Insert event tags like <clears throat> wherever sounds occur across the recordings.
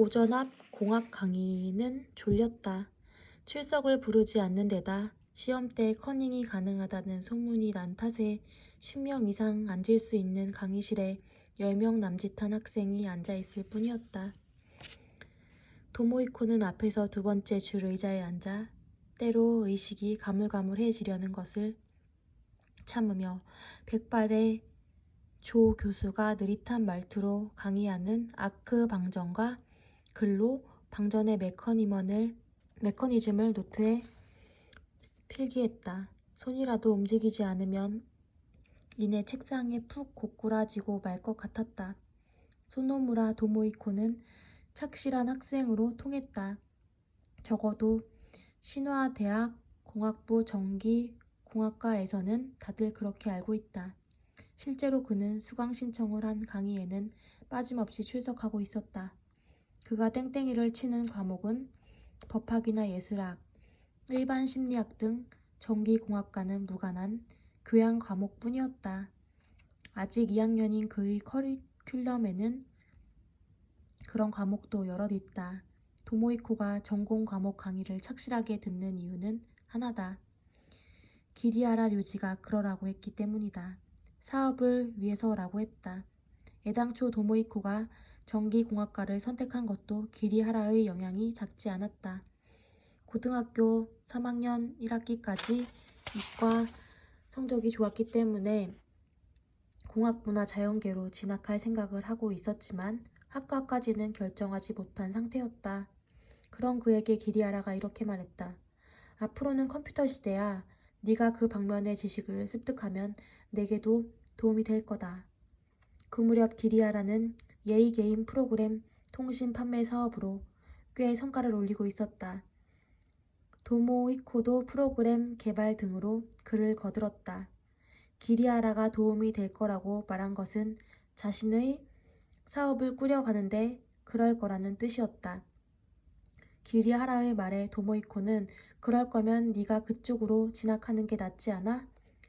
오전 앞 공학 강의는 졸렸다. 출석을 부르지 않는 데다 시험 때 커닝이 가능하다는 소문이 난 탓에 10명 이상 앉을 수 있는 강의실에 10명 남짓한 학생이 앉아 있을 뿐이었다. 도모이코는 앞에서 두 번째 줄 의자에 앉아 때로 의식이 가물가물해지려는 것을 참으며 백발의 조 교수가 느릿한 말투로 강의하는 아크 방정과 글로 방전의 메커니즘을, 메커니즘을 노트에 필기했다. 손이라도 움직이지 않으면 이내 책상에 푹 고꾸라지고 말 것 같았다. 소노무라 도모이코는 착실한 학생으로 통했다. 적어도 신화대학 공학부 전기공학과에서는 다들 그렇게 알고 있다. 실제로 그는 수강 신청을 한 강의에는 빠짐없이 출석하고 있었다. 그가 땡땡이를 치는 과목은 법학이나 예술학, 일반 심리학 등 전기공학과는 무관한 교양 과목뿐이었다. 아직 2학년인 그의 커리큘럼에는 그런 과목도 여럿 있다. 도모이코가 전공 과목 강의를 착실하게 듣는 이유는 하나다. 기리아라 료지가 그러라고 했기 때문이다. 사업을 위해서라고 했다. 애당초 도모이코가 전기공학과를 선택한 것도 기리하라의 영향이 작지 않았다. 고등학교 3학년 1학기까지 이과 성적이 좋았기 때문에 공학부나 자연계로 진학할 생각을 하고 있었지만 학과까지는 결정하지 못한 상태였다. 그런 그에게 기리아라가 이렇게 말했다. 앞으로는 컴퓨터 시대야. 네가 그 방면의 지식을 습득하면 내게도 도움이 될 거다. 그 무렵 기리아라는 예의 게임 프로그램 통신 판매 사업으로 꽤 성과를 올리고 있었다. 도모이코도 프로그램 개발 등으로 글을 거들었다. 기리아라가 도움이 될 거라고 말한 것은 자신의 사업을 꾸려가는데 그럴 거라는 뜻이었다. 기리하라의 말에 도모이코는 그럴 거면 네가 그쪽으로 진학하는 게 낫지 않아?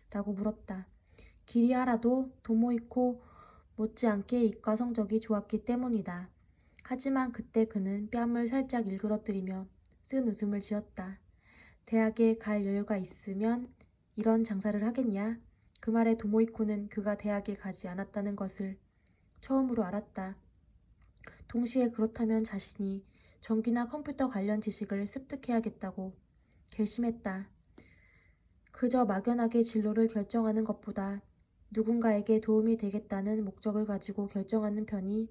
라고 물었다. 기리하라도 도모이코 못지않게 이과 성적이 좋았기 때문이다. 하지만 그때 그는 뺨을 살짝 일그러뜨리며 쓴 웃음을 지었다. 대학에 갈 여유가 있으면 이런 장사를 하겠냐? 그 말에 도모이코는 그가 대학에 가지 않았다는 것을 처음으로 알았다. 동시에 그렇다면 자신이 전기나 컴퓨터 관련 지식을 습득해야겠다고 결심했다. 그저 막연하게 진로를 결정하는 것보다 누군가에게 도움이 되겠다는 목적을 가지고 결정하는 편이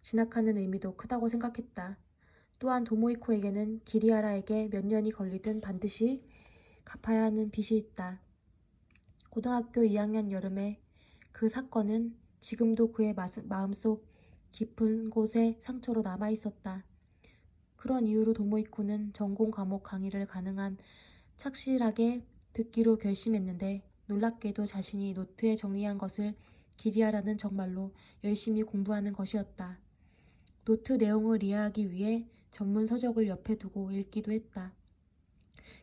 진학하는 의미도 크다고 생각했다. 또한 도모이코에게는 기리아라에게 몇 년이 걸리든 반드시 갚아야 하는 빚이 있다. 고등학교 2학년 여름에 그 사건은 지금도 그의 마음속 깊은 곳에 상처로 남아 있었다. 그런 이유로 도모이코는 전공 과목 강의를 가능한 착실하게 듣기로 결심했는데 놀랍게도 자신이 노트에 정리한 것을 기리하라는 정말로 열심히 공부하는 것이었다. 노트 내용을 이해하기 위해 전문 서적을 옆에 두고 읽기도 했다.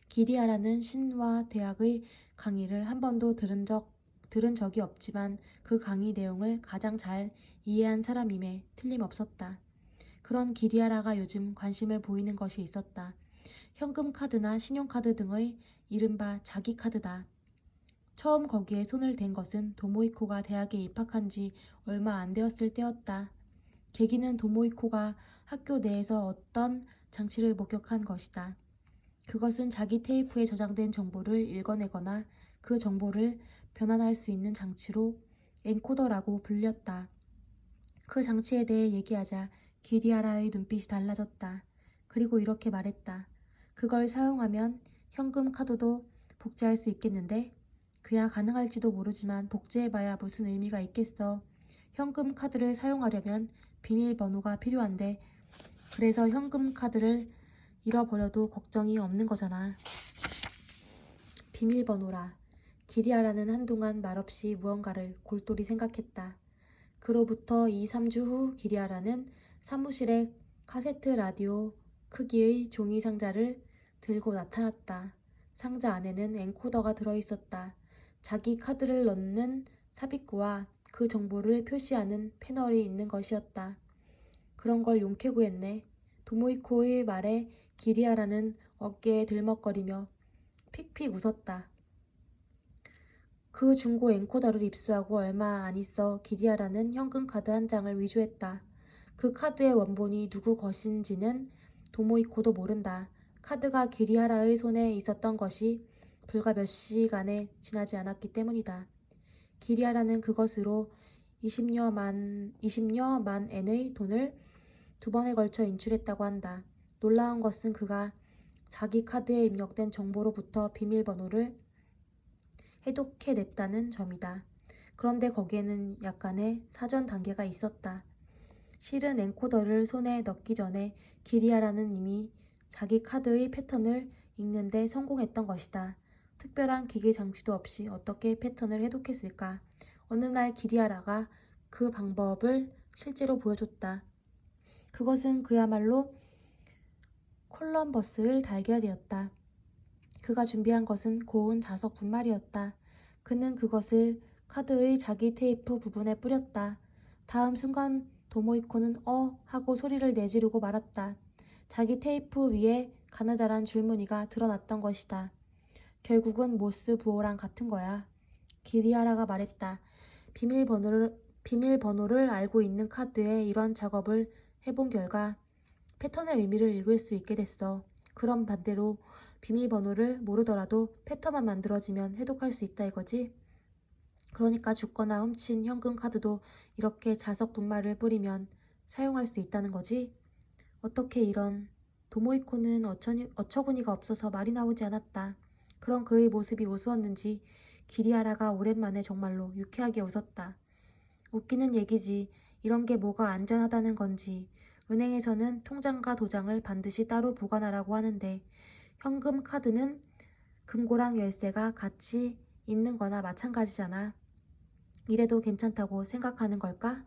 기리하라는 신화 대학의 강의를 한 번도 들은 적 들은 적이 없지만 그 강의 내용을 가장 잘 이해한 사람임에 틀림없었다. 그런 기리아라가 요즘 관심을 보이는 것이 있었다. 현금 카드나 신용카드 등의 이른바 자기 카드다. 처음 거기에 손을 댄 것은 도모이코가 대학에 입학한 지 얼마 안 되었을 때였다. 계기는 도모이코가 학교 내에서 어떤 장치를 목격한 것이다. 그것은 자기 테이프에 저장된 정보를 읽어내거나 그 정보를 변환할 수 있는 장치로 엔코더라고 불렸다. 그 장치에 대해 얘기하자 기리아라의 눈빛이 달라졌다. 그리고 이렇게 말했다. 그걸 사용하면 현금 카드도 복제할 수 있겠는데? 그야 가능할지도 모르지만 복제해봐야 무슨 의미가 있겠어. 현금 카드를 사용하려면 비밀번호가 필요한데 그래서 현금 카드를 잃어버려도 걱정이 없는 거잖아. 비밀번호라. 기리아라는 한동안 말없이 무언가를 골똘히 생각했다. 그로부터 2, 3주 후 기리아라는 사무실에 카세트 라디오 크기의 종이 상자를 들고 나타났다. 상자 안에는 엔코더가 들어있었다. 자기 카드를 넣는 삽입구와 그 정보를 표시하는 패널이 있는 것이었다. 그런 걸 용케 구 했네. 도모이코의 말에 기리아라는 어깨에 들먹거리며 픽픽 웃었다. 그 중고 엔코더를 입수하고 얼마 안 있어 기리아라는 현금 카드 한 장을 위조했다. 그 카드의 원본이 누구 것인지는 도모이코도 모른다. 카드가 기리아라의 손에 있었던 것이 불과 몇 시간에 지나지 않았기 때문이다. 기리아라는 그것으로 20여 만, 20여 만 엔의 돈을 두 번에 걸쳐 인출했다고 한다. 놀라운 것은 그가 자기 카드에 입력된 정보로부터 비밀번호를 해독해냈다는 점이다. 그런데 거기에는 약간의 사전 단계가 있었다. 실은 엔코더를 손에 넣기 전에 기리아라는 이미 자기 카드의 패턴을 읽는데 성공했던 것이다. 특별한 기계 장치도 없이 어떻게 패턴을 해독했을까? 어느 날 기리아라가 그 방법을 실제로 보여줬다. 그것은 그야말로 콜럼버스를 달걀이었다. 그가 준비한 것은 고운 자석 분말이었다. 그는 그것을 카드의 자기 테이프 부분에 뿌렸다. 다음 순간 도모이코는 어 하고 소리를 내지르고 말았다. 자기 테이프 위에 가느다란 줄무늬가 드러났던 것이다. 결국은 모스 부호랑 같은 거야. 기리아라가 말했다. 비밀번호를, 비밀번호를 알고 있는 카드에 이런 작업을 해본 결과 패턴의 의미를 읽을 수 있게 됐어. 그럼 반대로 비밀번호를 모르더라도 패턴만 만들어지면 해독할 수 있다 이거지? 그러니까 죽거나 훔친 현금 카드도 이렇게 자석 분말을 뿌리면 사용할 수 있다는 거지? 어떻게 이런 도모이코는 어처구니가 없어서 말이 나오지 않았다. 그런 그의 모습이 우스웠는지 기리아라가 오랜만에 정말로 유쾌하게 웃었다. 웃기는 얘기지. 이런 게 뭐가 안전하다는 건지. 은행에서는 통장과 도장을 반드시 따로 보관하라고 하는데 현금 카드는 금고랑 열쇠가 같이 있는 거나 마찬가지잖아. 이래도 괜찮다고 생각하는 걸까?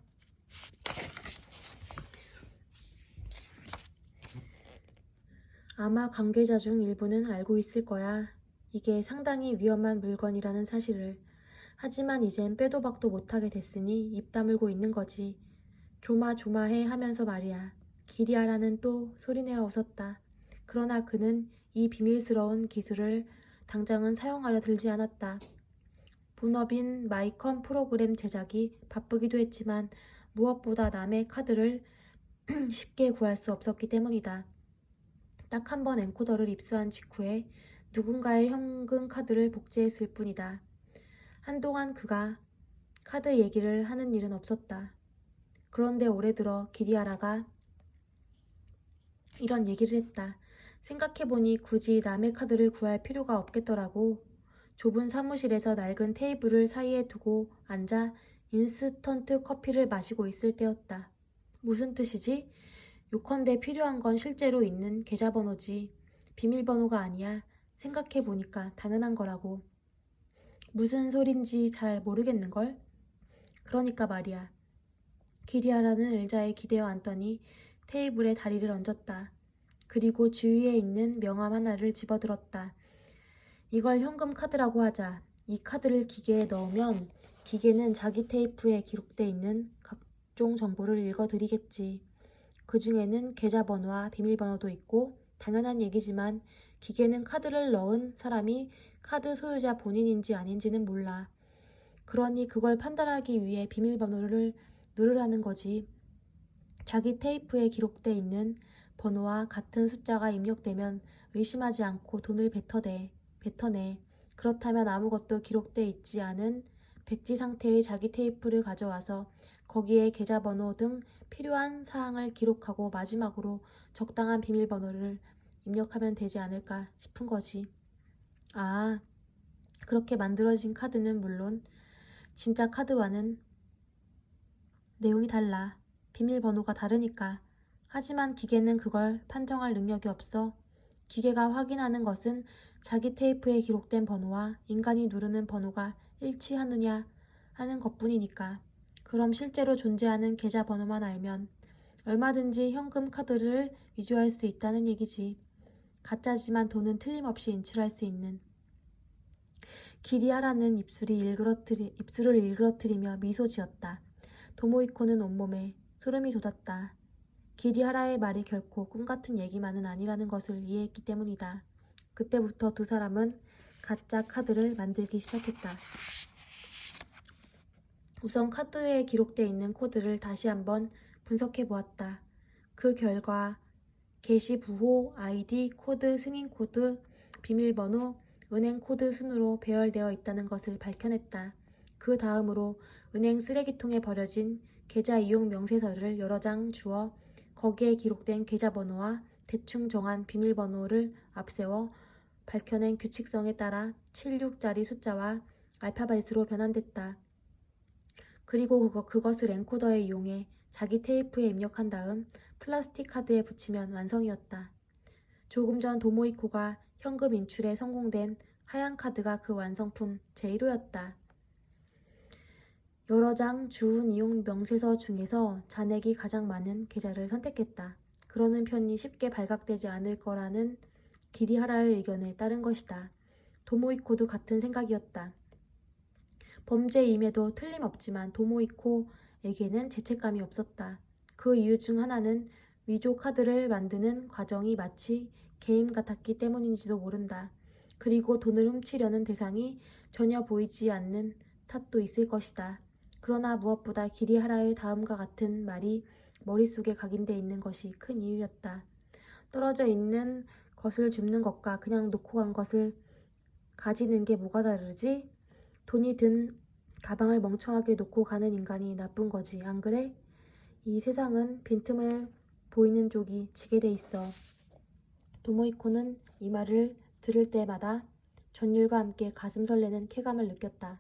아마 관계자 중 일부는 알고 있을 거야. 이게 상당히 위험한 물건이라는 사실을. 하지만 이젠 빼도 박도 못하게 됐으니 입 다물고 있는 거지. 조마조마해 하면서 말이야. 기리아라는 또 소리내어 웃었다. 그러나 그는 이 비밀스러운 기술을 당장은 사용하려 들지 않았다. 본업인 마이컴 프로그램 제작이 바쁘기도 했지만 무엇보다 남의 카드를 <clears throat> 쉽게 구할 수 없었기 때문이다. 딱 한 번 엔코더를 입수한 직후에 누군가의 현금 카드를 복제했을 뿐이다. 한동안 그가 카드 얘기를 하는 일은 없었다. 그런데 올해 들어 기리아라가 이런 얘기를 했다. 생각해보니 굳이 남의 카드를 구할 필요가 없겠더라고. 좁은 사무실에서 낡은 테이블을 사이에 두고 앉아 인스턴트 커피를 마시고 있을 때였다. 무슨 뜻이지? 요컨대 필요한 건 실제로 있는 계좌번호지. 비밀번호가 아니야. 생각해 보니까 당연한 거라고. 무슨 소린지 잘 모르겠는걸? 그러니까 말이야. 기리아라는 의자에 기대어 앉더니 테이블에 다리를 얹었다. 그리고 주위에 있는 명함 하나를 집어들었다. 이걸 현금 카드라고 하자. 이 카드를 기계에 넣으면 기계는 자기 테이프에 기록돼 있는 각종 정보를 읽어드리겠지. 그 중에는 계좌번호와 비밀번호도 있고 당연한 얘기지만 기계는 카드를 넣은 사람이 카드 소유자 본인인지 아닌지는 몰라. 그러니 그걸 판단하기 위해 비밀번호를 누르라는 거지. 자기 테이프에 기록돼 있는 번호와 같은 숫자가 입력되면 의심하지 않고 돈을 뱉어내. 뱉어내. 그렇다면 아무것도 기록돼 있지 않은 백지 상태의 자기 테이프를 가져와서 거기에 계좌번호 등 필요한 사항을 기록하고 마지막으로 적당한 비밀번호를 입력하면 되지 않을까 싶은 거지. 아, 그렇게 만들어진 카드는 물론 진짜 카드와는 내용이 달라. 비밀번호가 다르니까. 하지만 기계는 그걸 판정할 능력이 없어. 기계가 확인하는 것은 자기 테이프에 기록된 번호와 인간이 누르는 번호가 일치하느냐 하는 것뿐이니까. 그럼 실제로 존재하는 계좌 번호만 알면 얼마든지 현금 카드를 위조할 수 있다는 얘기지. 가짜지만 돈은 틀림없이 인출할 수 있는. 기리아라는 입술이 일그러뜨리, 입술을 일그러뜨리며 미소 지었다. 도모이코는 온몸에 소름이 돋았다. 기리하라의 말이 결코 꿈 같은 얘기만은 아니라는 것을 이해했기 때문이다. 그때부터 두 사람은 가짜 카드를 만들기 시작했다. 우선 카드에 기록되어 있는 코드를 다시 한번 분석해 보았다. 그 결과 게시 부호, 아이디, 코드, 승인 코드, 비밀번호, 은행 코드 순으로 배열되어 있다는 것을 밝혀냈다. 그 다음으로 은행 쓰레기통에 버려진 계좌 이용 명세서를 여러 장 주어 거기에 기록된 계좌번호와 대충 정한 비밀번호를 앞세워 밝혀낸 규칙성에 따라 76자리 숫자와 알파벳으로 변환됐다. 그리고 그것을 엔코더에 이용해 자기 테이프에 입력한 다음 플라스틱 카드에 붙이면 완성이었다. 조금 전 도모이코가 현금 인출에 성공된 하얀 카드가 그 완성품 제1호였다. 여러 장 주운 이용 명세서 중에서 잔액이 가장 많은 계좌를 선택했다. 그러는 편이 쉽게 발각되지 않을 거라는 기리하라의 의견에 따른 것이다. 도모이코도 같은 생각이었다. 범죄임에도 틀림없지만 도모이코 에게는 죄책감이 없었다. 그 이유 중 하나는 위조 카드를 만드는 과정이 마치 게임 같았기 때문인지도 모른다. 그리고 돈을 훔치려는 대상이 전혀 보이지 않는 탓도 있을 것이다. 그러나 무엇보다 기리하라의 다음과 같은 말이 머릿속에 각인돼 있는 것이 큰 이유였다. 떨어져 있는 것을 줍는 것과 그냥 놓고 간 것을 가지는 게 뭐가 다르지? 돈이 든 가방을 멍청하게 놓고 가는 인간이 나쁜 거지, 안 그래? 이 세상은 빈틈을 보이는 쪽이 지게 돼 있어. 도모이코는 이 말을 들을 때마다 전율과 함께 가슴 설레는 쾌감을 느꼈다.